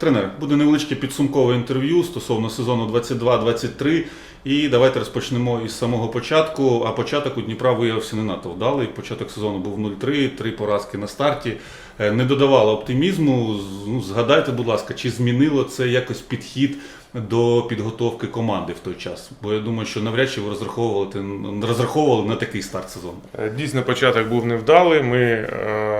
Тренер, буде невеличке підсумкове інтерв'ю стосовно сезону 22-23. І давайте розпочнемо із самого початку. А початок у Дніпра виявився не надто вдалий. Початок сезону був 0-3, три поразки на старті. Е, Не додавало оптимізму. Ну, згадайте, будь ласка, чи змінило це якось підхід до підготовки команди в той час? Бо я думаю, що навряд чи ви розраховували, розраховували на такий старт сезону. Е, Дійсно, початок був невдалий. Ми е,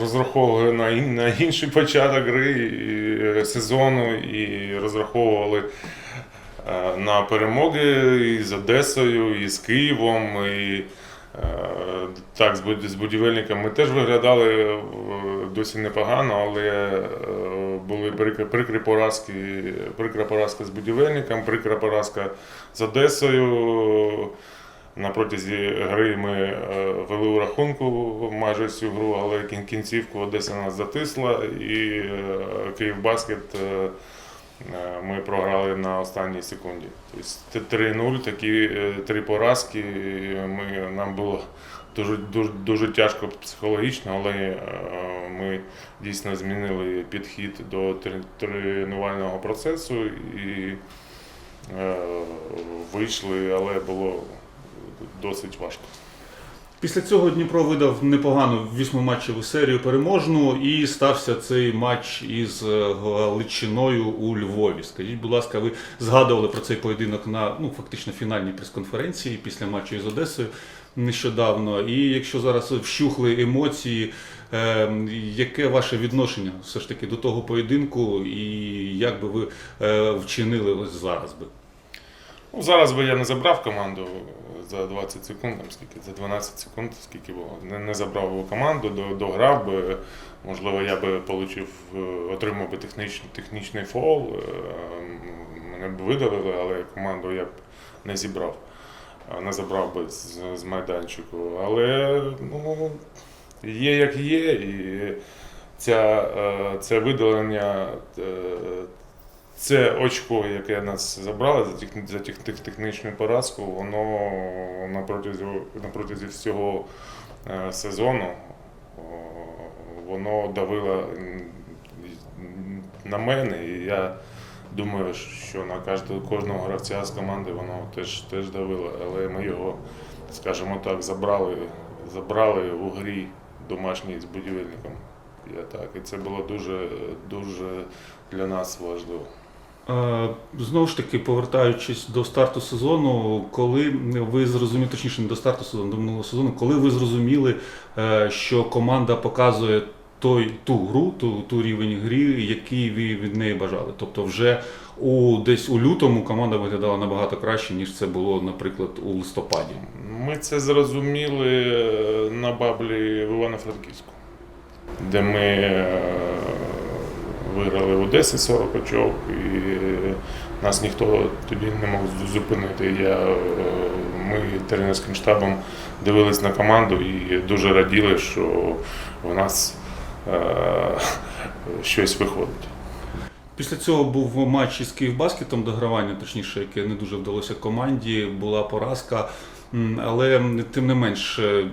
розраховували на, на інший початок гри і, е, сезону і розраховували е, на перемоги і з Одесою, і з Києвом. І, е, так, з буд- з будівельником ми теж виглядали досі непогано, але були прикрі поразки, прикра поразка з будівельником, прикра поразка з Одесою. На протязі гри ми е, вели у рахунку майже всю гру, але кін- кінцівку Одеса нас затисла, і е, Київбаскет е, ми програли на останній секунді. Тобто 3-0, такі три поразки. Ми, нам було дуже, дуже, дуже тяжко психологічно, але ми дійсно змінили підхід до трен- тренувального процесу і вийшли, але було досить важко. Після цього Дніпро видав непогану вісьмоматчеву серію переможну і стався цей матч із е, Галичиною у Львові. Скажіть, будь ласка, ви згадували про цей поєдинок на ну фактично фінальній прес-конференції після матчу із Одесою нещодавно. І якщо зараз вщухли емоції, е, яке ваше відношення все ж таки до того поєдинку, і як би ви е, вчинили ось зараз би? Ну, зараз би я не забрав команду за 20 секунд, там скільки, за 12 секунд, скільки було. Не, не забрав би команду, до- дограв би. Можливо, я би получив, е, отримав би технічний, технічний фол, е, мене б видалили, але команду я б не зібрав. Не забрав би з, з майданчику. Але ну, є як є, і ця, е, це видалення. Це очко, яке нас забрали за, тех, за тех, тех, технічну поразку, воно на протязі, на протязі всього е, сезону воно давило на мене. І я думаю, що на кожного гравця з команди воно теж, теж давило. Але ми його, скажімо так, забрали, забрали у грі домашній з будівельником. Я так, і це було дуже, дуже для нас важливо. Е, Знову ж таки, повертаючись до старту сезону, коли ви зрозуміли, точніше, не до старту сезону, до минулого сезону, коли ви зрозуміли, е, що команда показує той, ту гру, ту, ту рівень гри, який ви від неї бажали. Тобто, вже у десь у лютому команда виглядала набагато краще, ніж це було, наприклад, у листопаді. Ми це зрозуміли е, на баблі в Івано-Франківську, де ми виграли в Одесі 40 очок, і нас ніхто тоді не мог зупинити. Я, е, ми тренерським штабом дивились на команду і дуже раділи, що в нас е, щось виходить. Після цього був матч із Київбаскетом догравання, точніше, яке не дуже вдалося команді, була поразка. Але тим не менш, е,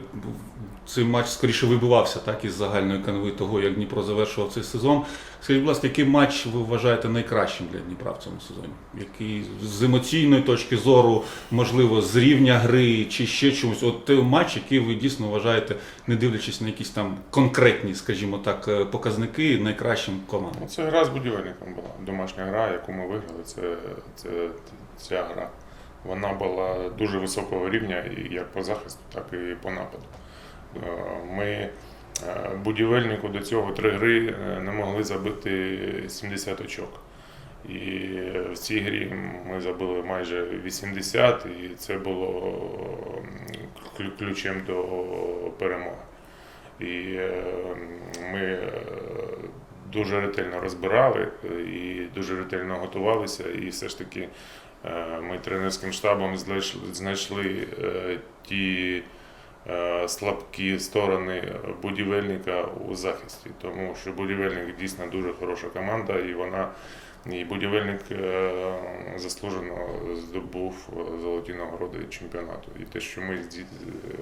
цей матч скоріше вибивався так із загальної канви того, як Дніпро завершував цей сезон. Скажіть, будь ласка, який матч ви вважаєте найкращим для Дніпра в цьому сезоні? Який з емоційної точки зору, можливо, з рівня гри чи ще чомусь? От той матч, який ви дійсно вважаєте, не дивлячись на якісь там конкретні, скажімо так, е, показники, найкращим командам? Ну, Це гра з будівельником була. Домашня гра, яку ми виграли, це, це ця гра. Вона була дуже високого рівня як по захисту, так і по нападу. Е, Ми е, будівельнику до цього три гри е, не могли забити 70 очок. І в цій грі ми забили майже 80, і це було ключем до перемоги. І ми дуже ретельно розбирали і дуже ретельно готувалися. І все ж таки ми тренерським штабом знайшли- ті слабкі сторони будівельника у захисті, тому що будівельник дійсно дуже хороша команда, і вона і будівельник е, заслужено здобув золоті нагороди чемпіонату. І те, що ми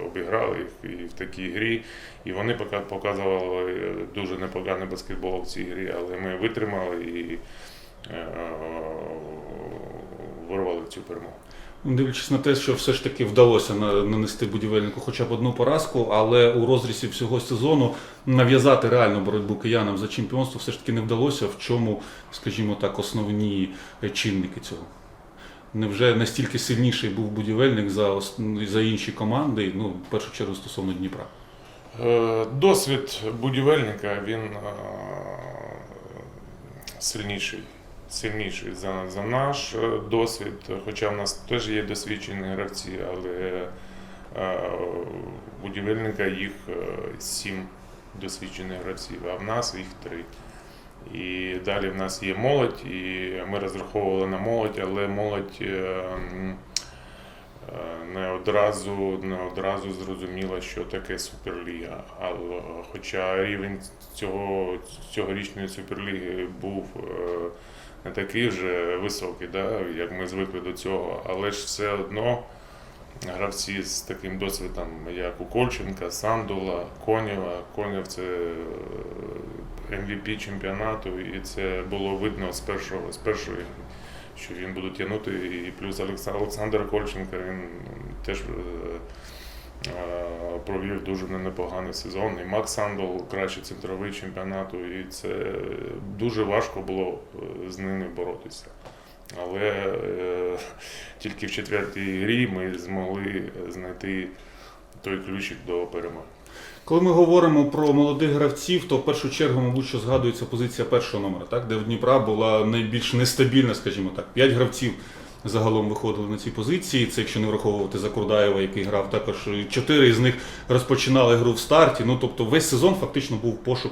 обіграли їх і в такій грі, і вони показували дуже непоганий баскетбол в цій грі, але ми витримали і е, вирвали цю перемогу. Дивлячись на те, що все ж таки вдалося нанести будівельнику хоча б одну поразку, але у розрізі всього сезону нав'язати реальну боротьбу киянам за чемпіонство все ж таки не вдалося. В чому, скажімо так, основні е, чинники цього? Невже настільки сильніший був будівельник за, за інші команди, ну, в першу чергу стосовно Дніпра? Е, Досвід будівельника він е, сильніший. Сильніший за, за наш е, досвід, хоча в нас теж є досвідчені гравці, але е, у будівельника їх е, сім досвідчених гравців, а в нас їх три. І далі в нас є молодь, і ми розраховували на молодь, але молодь не одразу, не одразу зрозуміла, що таке Суперліга. Але, хоча рівень цього, цьогорічної Суперліги був е, не такий вже високий, да, як ми звикли до цього, але ж все одно гравці з таким досвідом, як у Кольченка, Сандула, Конєва. Конєв це е, MVP чемпіонату, і це було видно з першого з першої, що він буде тягнути. І плюс Олександр Кольченко він теж е, е, провів дуже непоганий сезон. І Макс Сандол кращий центровий чемпіонату, і це дуже важко було е, з ними боротися. Але е, тільки в четвертій грі ми змогли знайти той ключик до перемоги. Коли ми говоримо про молодих гравців, то в першу чергу, мабуть, що згадується позиція першого номера, так? де в Дніпра була найбільш нестабільна, скажімо так. П'ять гравців загалом виходили на ці позиції. Це якщо не враховувати Закурдаєва, який грав також чотири із них розпочинали гру в старті. Ну тобто весь сезон фактично був пошук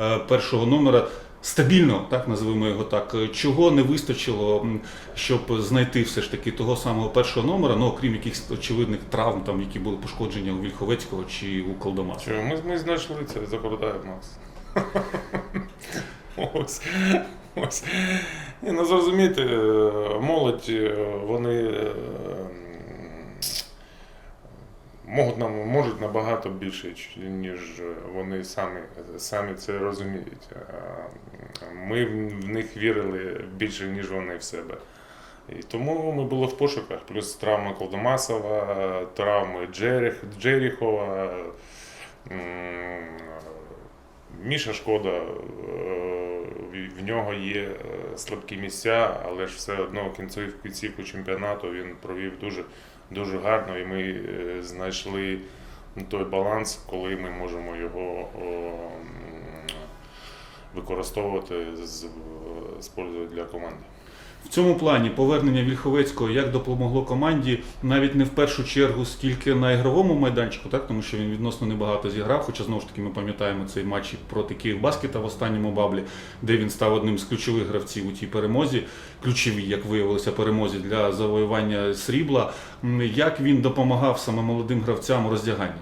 е, першого номера. Стабільно, так називаємо його так. Чого не вистачило, щоб знайти все ж таки того самого першого номера, ну окрім якихось очевидних травм, там які були пошкодження у Вільховецького чи у Колдомаса. Що ми, ми знайшли це, Закордаєв Макс. ось. Ось. Ні, ну зрозуміти, е, молодь, е, вони е, можуть, нам, можуть набагато більше, ніж вони самі, самі це розуміють. Ми в них вірили більше, ніж вони в себе. І тому ми були в пошуках, плюс травма Колдомасова, травми Джеріх, Джеріхова, Міша Шкода, е, в- нього є е, слабкі місця, але ж все одно кінців, кінцівку чемпіонату він провів дуже, дуже гарно, і ми е, знайшли той баланс, коли ми можемо його використовувати з для команди. В цьому плані повернення Вільховецького як допомогло команді навіть не в першу чергу скільки на ігровому майданчику, так тому що він відносно небагато зіграв. Хоча знову ж таки ми пам'ятаємо цей матч проти Київбаскета в останньому баблі, де він став одним з ключових гравців у тій перемозі, ключовій, як виявилося, перемозі для завоювання срібла. Як він допомагав саме молодим гравцям у роздяганні?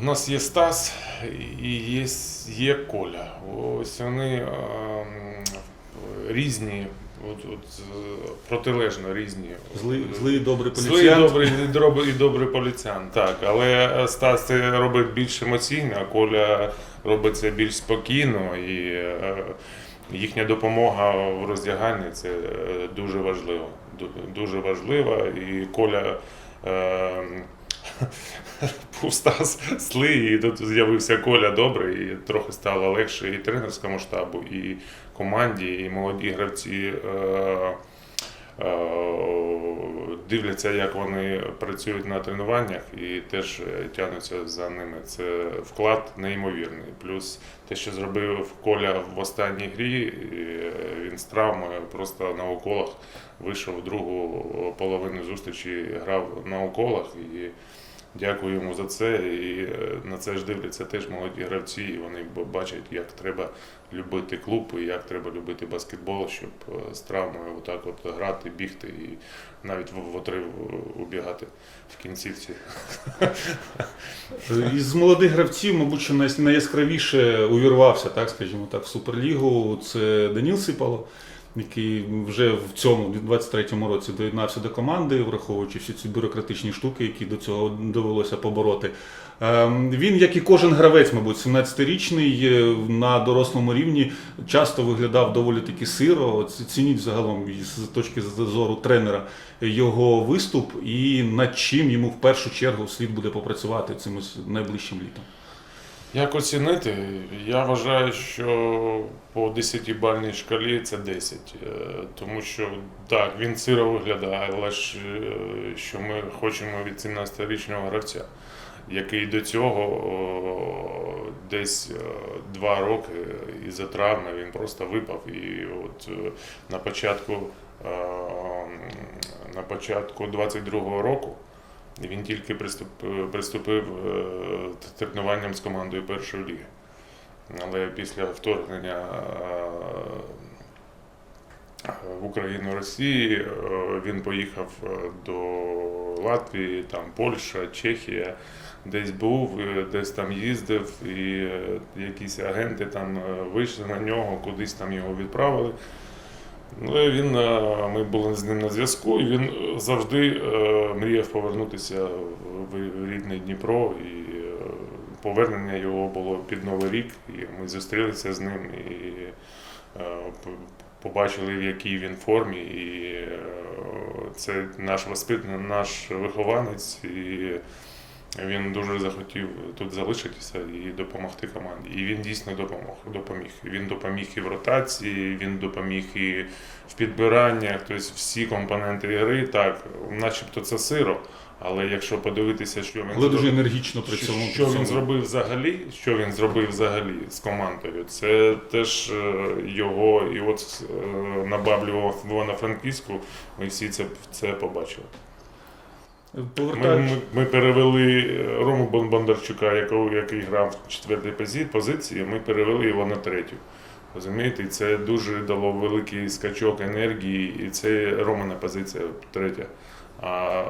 У нас є Стас і є, є Коля. Ось вони різні, от, от, е, протилежно різні. Злий, злий добрий Злий, поліціянт. добрий, і добрий, добрий поліціян, так. Але е, Стас це робить більш емоційно, а Коля робить це більш спокійно і е, їхня допомога в роздяганні це е, дуже важливо. Дуже важливо. І Коля. Був Стас злий, і тут з'явився Коля добрий, і трохи стало легше і тренерському штабу, і команді, і молоді гравці е, е, дивляться, як вони працюють на тренуваннях, і теж е, тягнуться за ними. Це вклад неймовірний. Плюс те, що зробив Коля в останній грі, е, він з травмою просто на уколах вийшов в другу половину зустрічі, грав на уколах. І Дякую йому за це. І е, на це ж дивляться теж молоді гравці, і вони бачать, як треба любити клуб і як треба любити баскетбол, щоб е, з травмою отак от грати, бігти і навіть в, отрив убігати в кінцівці. Із молодих гравців, мабуть, найяскравіше увірвався, так скажімо так, в Суперлігу. Це Даніл Сипало, який вже в цьому 23-му році доєднався до команди, враховуючи всі ці бюрократичні штуки, які до цього довелося побороти. Ем, Він, як і кожен гравець, мабуть, 17-річний е, на дорослому рівні часто виглядав доволі таки сиро. Цініть загалом з точки зору тренера його виступ і над чим йому в першу чергу слід буде попрацювати цим найближчим літом. Як оцінити? Я вважаю, що по 10-бальній шкалі це 10. Е, Тому що так, він сиро виглядає, але ж е, що ми хочемо від 17-річного гравця, який до цього десь е, два роки із-за травми він просто випав. І от на початку, на початку 22-го року. Він тільки приступ- приступив е, тренуванням з командою першої ліги. Але після вторгнення е, в Україну Росії е, він поїхав е, до Латвії, там Польща, Чехія, десь був, е, десь там їздив, і е, якісь агенти там е, вийшли на нього, кудись там його відправили. Ну, він, е, ми були з ним на зв'язку, і він завжди е, мріяв повернутися в рідний Дніпро. І е, повернення його було під Новий рік, і ми зустрілися з ним і побачили, в якій він формі. І це наш воспитаний, наш вихованець. І він дуже захотів тут залишитися і допомогти команді. І він дійсно допомог. допоміг. Він допоміг і в ротації, він допоміг і в підбираннях, тобто всі компоненти гри, так, начебто це сиро. Але якщо подивитися, що він Але дуже енергічно при що, що він зробив взагалі, що він зробив взагалі з командою, це теж е, його, і от е, на Баблю в Івано-Франківську ми всі це, це побачили. Ми, ми, ми перевели е, Рому Бондарчука, якого, який грав в четвертій позиції, ми перевели його на третю. Розумієте, і це дуже дало великий скачок енергії, і це Романа позиція третя. А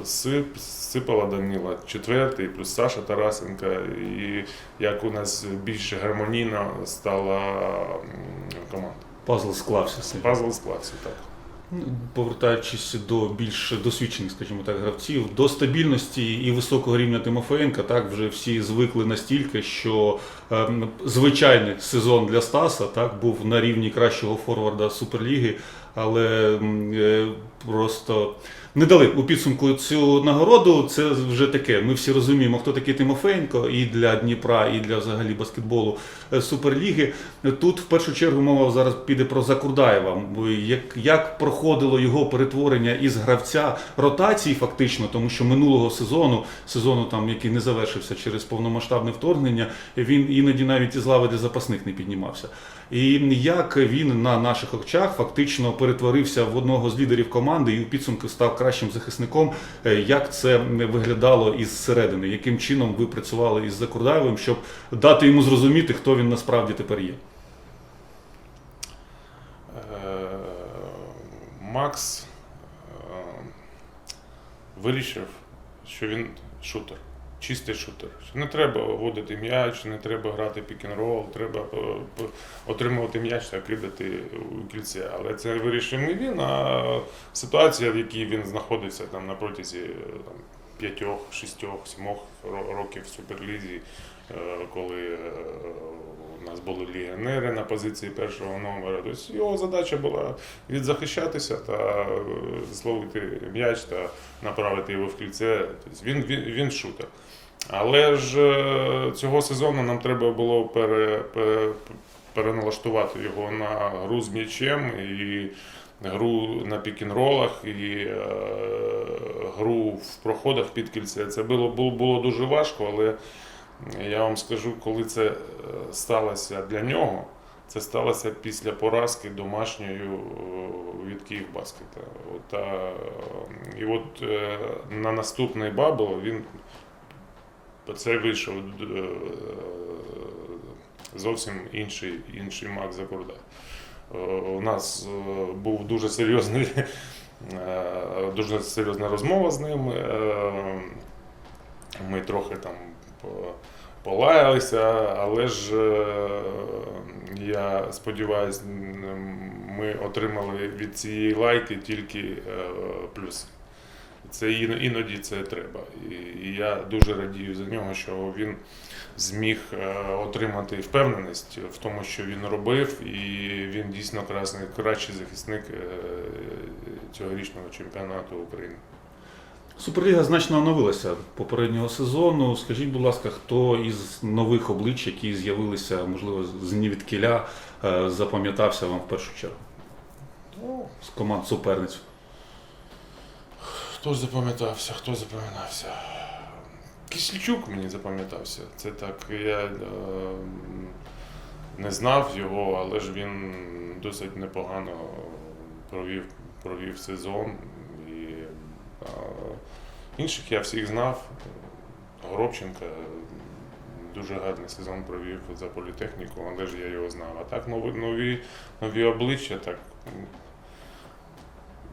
е, Сип, Сипала Даніла четвертий, плюс Саша Тарасенка. І як у нас більш гармонійно стала команда. Пазл склався. Пазл склався так. Ну, Повертаючись до більш досвідчених, скажімо так, гравців, до стабільності і високого рівня Тимофеєнка, так вже всі звикли настільки, що ем, звичайний сезон для Стаса так був на рівні кращого форварда Суперліги, але е, просто не дали у підсумку цю нагороду. Це вже таке. Ми всі розуміємо, хто такий Тимофеєнко і для Дніпра, і для взагалі баскетболу е, Суперліги. Тут в першу чергу мова зараз піде про Закурдаєва. Як, як проходило його перетворення із гравця ротації, фактично, тому що минулого сезону, сезону там, який не завершився через повномасштабне вторгнення, він іноді навіть із лави для запасних не піднімався. І як він на наших очах фактично перетворився в одного з лідерів команди і у підсумку став кращим захисником. Е, Як це виглядало із середини? Яким чином ви працювали із Закурдаєвим, щоб дати йому зрозуміти, хто він насправді тепер є? Е, Макс е, вирішив, що він шутер, чистий шутер. Не треба вводити м'яч, не треба грати пік-н-рол, треба отримувати м'яч та кидати у кільце. Але це вирішив не він, а ситуація, в якій він знаходиться там на протязі п'ятьох, шістьох, сімох ро- років в Суперлізі, коли е, у нас були легіонери на позиції першого номера. Тобто його задача була відзахищатися та е, зловити м'яч та направити його в кільце. Тобто він, він, він шутер. Але ж е, цього сезону нам треба було пере, пере, переналаштувати його на гру з м'ячем і гру на пік-н-ролах, і е, гру в проходах під кільце. Це було, було, було дуже важко, але я вам скажу, коли це е, сталося для нього, Це сталося після поразки домашньої від Київбаскета. І от е, на наступний бабл він це вийшов е, зовсім інший, інший мак за корда. Е, У нас е, був дуже серйозний, е, дуже серйозна розмова з ним. Е, Ми трохи там полаялися, але ж е, я сподіваюся, ми отримали від цієї лайки тільки е, плюси. Це іноді це треба. І, я дуже радію за нього, що він зміг е, отримати впевненість в тому, що він робив, і він дійсно красний, кращий захисник цьогорічного чемпіонату України. Суперліга значно оновилася попереднього сезону. Скажіть, будь ласка, хто із нових облич, які з'явилися, можливо, з нівідкіля, е, запам'ятався вам в першу чергу Ну, з команд суперниць? Хто запам'ятався, хто запам'ятався? Кислячук мені запам'ятався. Це так, я е, не знав його, але ж він досить непогано провів, провів сезон. Інших я всіх знав. Горобченка дуже гарний сезон провів за політехніку, але ж я його знав. А так нові, нові, нові обличчя, так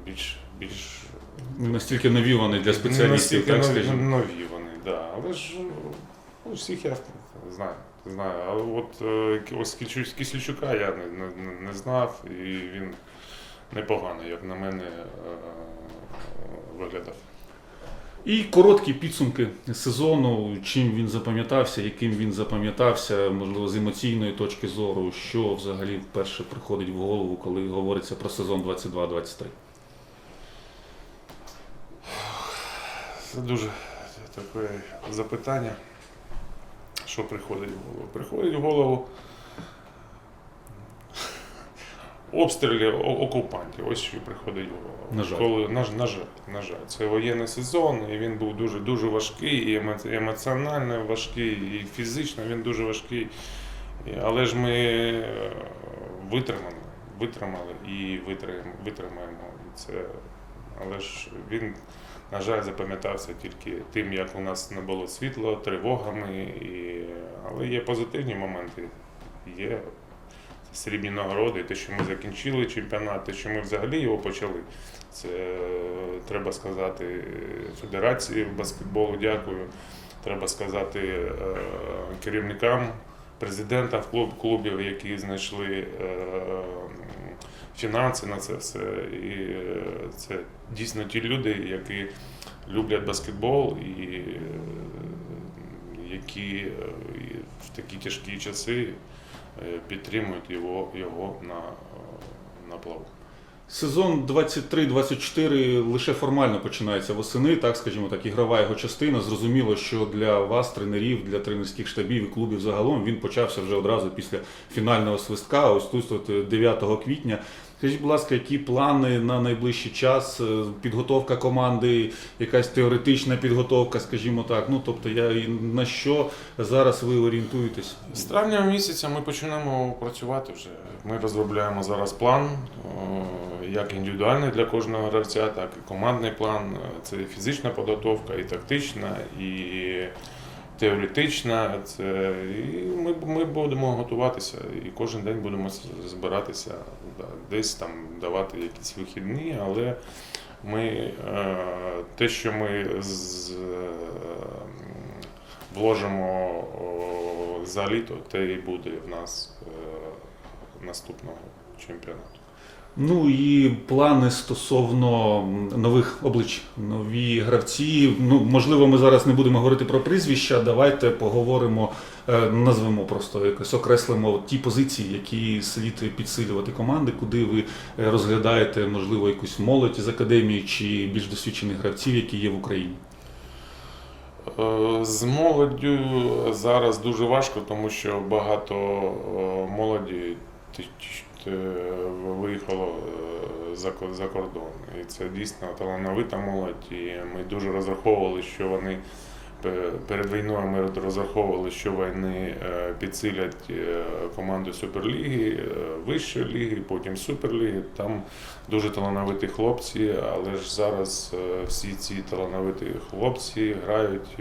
більш, більш настільки нові вони для спеціалістів, так нові, скажімо. нові вони, да. Але ж ну, всіх я знаю. знаю. Але от е, ось Кисельчу- я не, не, не знав, і він непогано, як на мене, е, виглядав. І короткі підсумки сезону, чим він запам'ятався, яким він запам'ятався, можливо, з емоційної точки зору, що взагалі вперше приходить в голову, коли говориться про сезон 22-23. Це дуже таке запитання. Що приходить в голову? Приходить в голову обстріли окупантів. Ось що приходить в. На жаль. Коли, на, на жаль, на жаль. Це воєнний сезон, і він був дуже, дуже важкий, і емоціонально важкий, і фізично він дуже важкий. Але ж ми е, витримали, витримали і витримаємо. І це, але ж він на жаль, запам'ятався тільки тим, як у нас не було світла, тривогами. І... Але є позитивні моменти. Є срібні нагороди, те, що ми закінчили чемпіонат, те, що ми взагалі його почали. Це е, треба сказати Федерації баскетболу, дякую. Треба сказати е, керівникам, президентам клуб, клубів, які знайшли е, фінанси на це все. І це дійсно ті люди, які люблять баскетбол і які в такі тяжкі часи підтримують його, його на, е, на плаву. Сезон 23-24 лише формально починається восени, так скажімо так, ігрова його частина. Зрозуміло, що для вас, тренерів, для тренерських штабів і клубів загалом він почався вже одразу після фінального свистка, ось тут от 9 квітня. Скажіть, будь ласка, які плани на найближчий час? Е, Підготовка команди, якась теоретична підготовка, скажімо так. Ну тобто, я на що зараз ви орієнтуєтесь? З травня місяця ми почнемо працювати вже. Ми розробляємо зараз план, е, як індивідуальний для кожного гравця, так і командний план. Це і фізична підготовка, і тактична, і теоретична. Це і ми, ми будемо готуватися, і кожен день будемо збиратися, десь там давати якісь вихідні, але ми е, те, що ми з, е, вложимо за літо, те і буде в нас е, наступного чемпіонату. Ну і плани стосовно нових облич, нові гравці. Ну, можливо, ми зараз не будемо говорити про прізвища. Давайте поговоримо, е, назвемо просто якось окреслимо ті позиції, які слід підсилювати команди, куди ви е, розглядаєте, можливо, якусь молодь з академії чи більш досвідчених гравців, які є в Україні. Е, З молоддю зараз дуже важко, тому що багато молоді е, за кордон. І це дійсно талановита молодь. І ми дуже розраховували, що вони перед війною ми розраховували, що війни е, підсилять е, команду Суперліги, е, вищої ліги, потім Суперліги. Там дуже талановиті хлопці, але ж зараз всі ці талановиті хлопці грають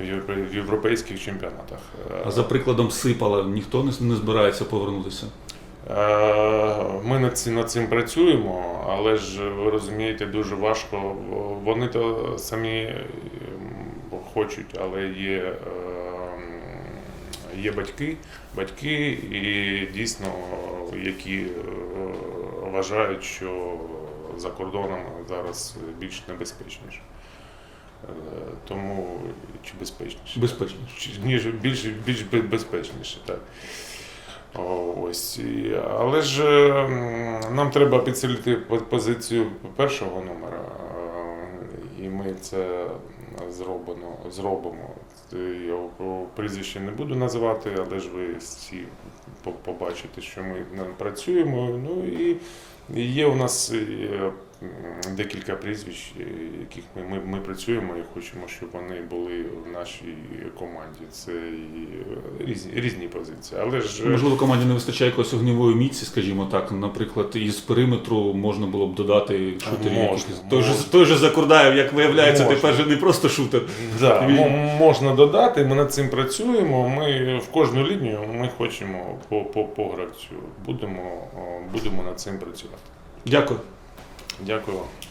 в європейських чемпіонатах. А за прикладом Сипала ніхто не збирається повернутися. Е, Ми над цим, над цим працюємо, але ж ви розумієте, дуже важко. Вони то самі хочуть, але є, ем, є батьки, батьки і дійсно, які е, вважають, що за кордоном зараз більш небезпечніше. Е, Тому чи безпечніше? Безпечніше. Ніж більш, більш безпечніше, так. Ось. Але ж нам треба підсилити позицію першого номера, е, і ми це зробимо. зробимо. Я прізвище не буду називати, але ж ви всі побачите, що ми працюємо. Ну і є у нас е, декілька прізвищ, е, яких ми, ми, ми працюємо і хочемо, щоб вони були в нашій команді. Це і е, різні, різні позиції. Але ж е, Можливо, команді не вистачає якоїсь огнівої міці, скажімо так. Наприклад, із периметру можна було б додати шутерів. Можна. Той же, той же Закурдаєв, як виявляється, Можна. тепер же не просто шутер. Да, Він- можна додати, ми над цим працюємо. Ми в кожну лінію ми хочемо по, по, по гравцю. Будемо, будемо над цим працювати. Дякую. Дякую вам.